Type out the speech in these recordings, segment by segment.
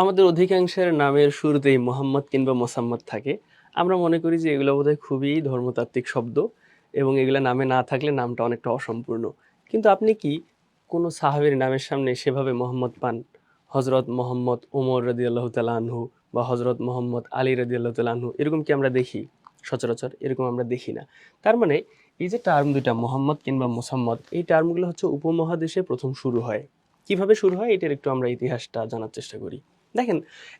আমাদের অধিকাংশের নামের শুরুতেই মোহাম্মদ কিংবা মোসাম্মদ থাকে। আমরা মনে করি যে এগুলো বোধহয় খুবই ধর্মতাত্ত্বিক শব্দ এবং এগুলো নামে না থাকলে নামটা অনেকটা অসম্পূর্ণ। কিন্তু আপনি কি কোনো সাহাবের নামের সামনে সেভাবে মোহাম্মদ পান? হজরত মোহাম্মদ ওমর রদি আল্লাহ আনহু বা হজরত মোহাম্মদ আলী রদি আল্লাহ আনহু, এরকম কি আমরা দেখি? সচরাচর এরকম আমরা দেখি না। তার মানে এই যে টার্ম দুটা মোহাম্মদ কিংবা মোসাম্মদ, এই টার্মগুলো হচ্ছে উপমহাদেশে প্রথম শুরু হয়। কীভাবে শুরু হয়? এটার একটু আমরা ইতিহাসটা জানার চেষ্টা করি। দেখেন,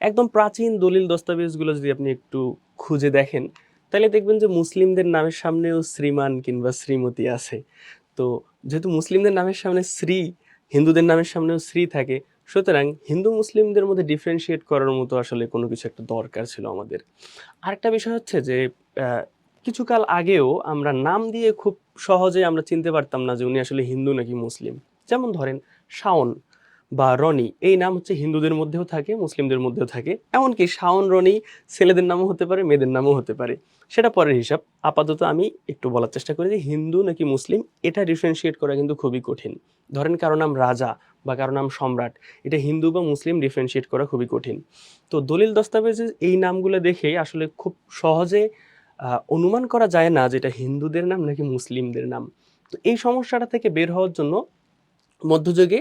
একদম প্রাচীন দলিল দস্তাবেজগুলো যদি আপনি একটু খুঁজে দেখেন, তাহলে দেখবেন যে মুসলিমদের নামের সামনেও শ্রীমান কিংবা শ্রীমতী আছে। তো যেহেতু মুসলিমদের নামের সামনে শ্রী, হিন্দুদের নামের সামনেও শ্রী থাকে, সুতরাং হিন্দু মুসলিমদের মধ্যে ডিফারেন্সিয়েট করার মতো আসলে কোনো কিছু একটা দরকার ছিল আমাদের। আরেকটা বিষয় হচ্ছে যে কিছুকাল আগেও আমরা নাম দিয়ে খুব সহজে আমরা চিনতে পারতাম না যে উনি আসলে হিন্দু নাকি মুসলিম। যেমন ধরেন শাওন। বা রনি, এই নাম হচ্ছে হিন্দুদের মধ্যেও থাকে, মুসলিমদের মধ্যেও থাকে। এমনকি শাওন, রনি ছেলেদের নামও হতে পারে, মেয়েদের নামও হতে পারে। সেটা পরের হিসাব। আপাতত আমি একটু বলার চেষ্টা করি যে হিন্দু নাকি মুসলিম, এটা ডিফারেন্সিয়েট করা কিন্তু খুবই কঠিন। ধরেন কারও নাম রাজা বা কারও নাম সম্রাট, এটা হিন্দু বা মুসলিম ডিফারেন্সিয়েট করা খুবই কঠিন। তো দলিল দস্তাবেজে এই নামগুলো দেখে আসলে খুব সহজে অনুমান করা যায় না যে এটা হিন্দুদের নাম নাকি মুসলিমদের নাম। তো এই সমস্যাটা থেকে বের হওয়ার জন্য মধ্যযুগে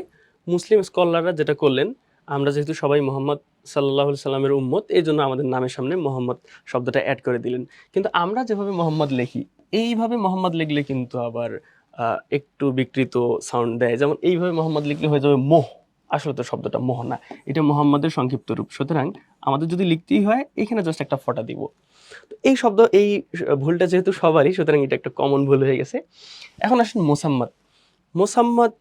মুসলিম স্কলাররা যেটা করলেন, আমরা যেহেতু সবাই মোহাম্মদ সাল্লাহ সাল্লামের উম্মত এই জন্য আমাদের নামের সামনে মোহাম্মদ শব্দটা অ্যাড করে দিলেন। কিন্তু আমরা যেভাবে মোহাম্মদ লিখি, এইভাবে মোহাম্মদ লিখলে কিন্তু আবার একটু বিকৃত সাউন্ড দেয়। যেমন এইভাবে মোহাম্মদ লিখলে হয়ে যাবে মোহ। আসলে তো শব্দটা মোহ না, এটা মোহাম্মদের সংক্ষিপ্ত রূপ। সুতরাং আমাদের যদি লিখতেই হয়, এখানে জাস্ট একটা ফটা দিব। এই শব্দ, এই ভুলটা যেহেতু সবারই, সুতরাং এটা একটা কমন ভুল হয়ে গেছে। এখন আসেন মোসাম্মদ। মোসাম্মদ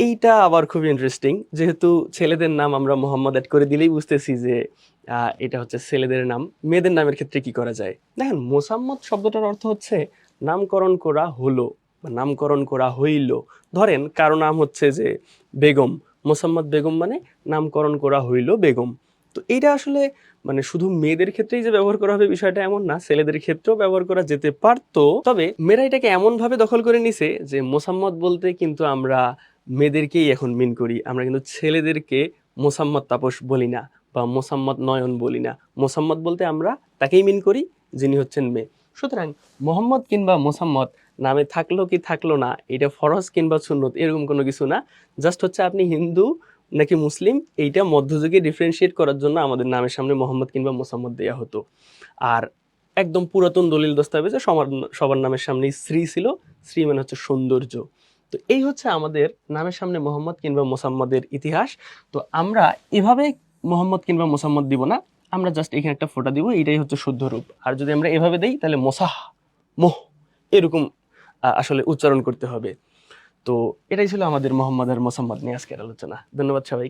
এইটা আবার খুব ইন্টারেস্টিং যেহেতু ছেলেদের নাম আমরা মোহাম্মদ অ্যাড করে দিলেই বুঝতেছি যে এটা হচ্ছে ছেলেদের নাম। মেয়েদের নামের ক্ষেত্রে কি করা যায়? দেখেন, মোসাম্মদ শব্দটার অর্থ হচ্ছে নামকরণ করা হলো বা নামকরণ করা হইল। ধরেন, কারও নাম হচ্ছে যে বেগম। মোসাম্মদ বেগম মানে নামকরণ করা হইল বেগম। তো এইটা আসলে মানে শুধু মেয়েদের ক্ষেত্রেই যে ব্যবহার করা হবে বিষয়টা এমন না, ছেলেদের ক্ষেত্রেও ব্যবহার করা যেতে পারতো। তবে মেয়েরা এটাকে এমনভাবে দখল করে নিছে যে, মোসাম্মদ বলতে কিন্তু আমরা মেয়েদেরকেই এখন মিন করি। আমরা কিন্তু ছেলেদেরকে মোসাম্মদ তাপস বলি না বা মোসাম্মদ নয়ন বলি না। মোসাম্মদ বলতে আমরা তাকেই মিন করি, যিনি হচ্ছেন মেয়ে। সুতরাং মোহাম্মদ কিংবা মোসাম্মদ নামে থাকল কি থাকল না, এটা ফরজ কিংবা সুন্নত, এরকম কোনো কিছু না। জাস্ট হচ্ছে আপনি হিন্দু নাকি মুসলিম, এইটা মধ্যযুগে ডিফারেন্সিয়েট করার জন্য আমাদের নামের সামনে মোহাম্মদ কিংবা মোসাম্মদ দেওয়া হতো। আর একদম পুরাতন দলিল দস্তাবেজে সবার সবার নামের সামনেই শ্রী ছিল। শ্রী মানে হচ্ছে সৌন্দর্য। তো এই হচ্ছে আমাদের নামের সামনে মোহাম্মদ কিংবা মোসাম্মদের ইতিহাস। তো আমরা এভাবে মোহাম্মদ কিংবা মোসাম্মদ দিব না, আমরা জাস্ট এখানে একটা ফোটা দিব এটাই হচ্ছে শুদ্ধ রূপ। আর যদি আমরা এভাবে দিই, তাহলে মোসাহ, মোহ, এরকম আসলে উচ্চারণ করতে হবে। তো এটাই ছিল আমাদের মোহাম্মদ আর মোসাম্মদ নিয়ে আজকের আলোচনা। ধন্যবাদ সবাই